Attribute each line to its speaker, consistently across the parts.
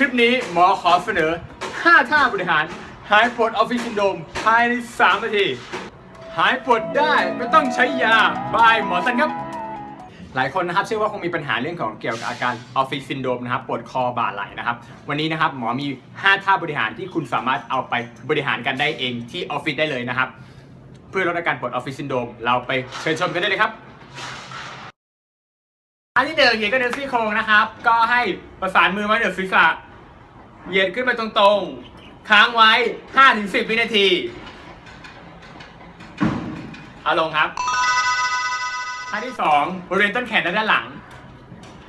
Speaker 1: คลิปนี้หมอขอเสนอ 5 ท่าบริหาร หายปวดออฟฟิศซินโดมภายใน 3 นาที หายปวดได้ไม่ต้องใช้ยา บายหมอสันครับ หลายคนนะครับเชื่อว่าคงมีปัญหาเรื่องของเกี่ยวกับอาการออฟฟิศซินโดมนะครับปวดคอบ่าไหล่นะครับ วันนี้นะครับหมอมี 5 ท่าบริหารที่คุณสามารถเอาไปบริหารกันได้เองที่ออฟฟิศได้เลยนะครับ เพื่อลดอาการปวดออฟฟิศซินโดมเราไปเชิญชมกันได้เลยครับอันที่หนึ่งเหยียดกล้ามเนื้อซี่โครงนะครับ ก็ให้ประสานมือไว้เหนือศีรษะ เหยียดขึ้นไปตรงๆ ค้างไว้ 5-10 วินาที เอาลงครับท่าที่สองบริเวณต้นแขนและด้านหลัง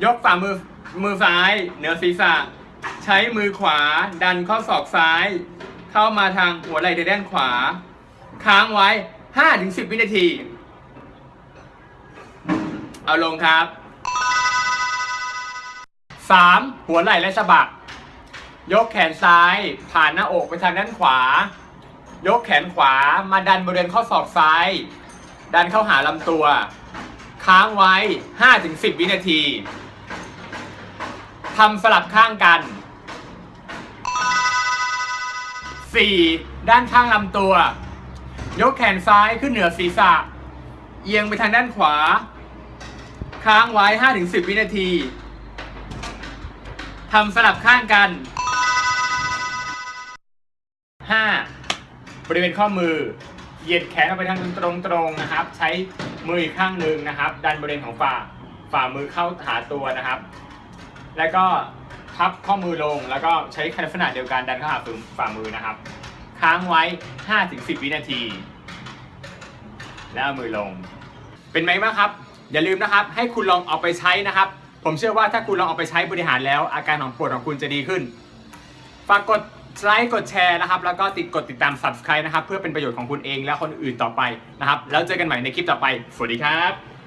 Speaker 1: ยกฝ่ามือมือซ้ายเหนือศีรษะ ใช้มือขวาดันข้อศอกซ้าย เข้ามาทางหัวไหล่ด้านขวา ค้างไว้ 5-10 วินาที เอาลงครับ 3. หัวไหล่และสะบัก ยกแขนซ้ายผ่านหน้าอกไปทางด้านขวา ยกแขนขวามาดันบริเวณข้อศอกซ้าย ดันเข้าหาลำตัว ค้างไว้ 5-10 วินาทีทำสลับข้างกัน 4. ด้านข้างลำตัว ยกแขนซ้ายขึ้นเหนือศีรษะ เอียงไปทางด้านขวา ค้างไว้ 5-10 วินาทีทำสลับข้างกัน 5. บริเวณข้อมือ เหยียดแขนออกไปทางตรงๆนะครับ ใช้มืออีกข้างหนึ่งนะครับ ดันบริเวณของฝ่าฝ่ามือเข้าหาตัวนะครับ แล้วก็พับข้อมือลง แล้วก็ใช้ลักษณะเดียวกันดันเข้าหาฝ่ามือนะครับ ค้างไว้ 5-10 วินาที แล้วมือลง เป็นไหมบ้างครับ อย่าลืมนะครับ ให้คุณลองเอาไปใช้นะครับ ผมเชื่อว่าถ้าคุณลองเอาไปใช้บริหารแล้ว อาการของปวดของคุณจะดีขึ้น ฝากกด ไลค์กดแชร์นะครับ แล้วก็ติดกดติดตาม subscribe นะครับ เพื่อเป็นประโยชน์ของคุณเองและคนอื่นต่อไปนะครับ แล้วเจอกันใหม่ในคลิปต่อไป สวัสดีครับ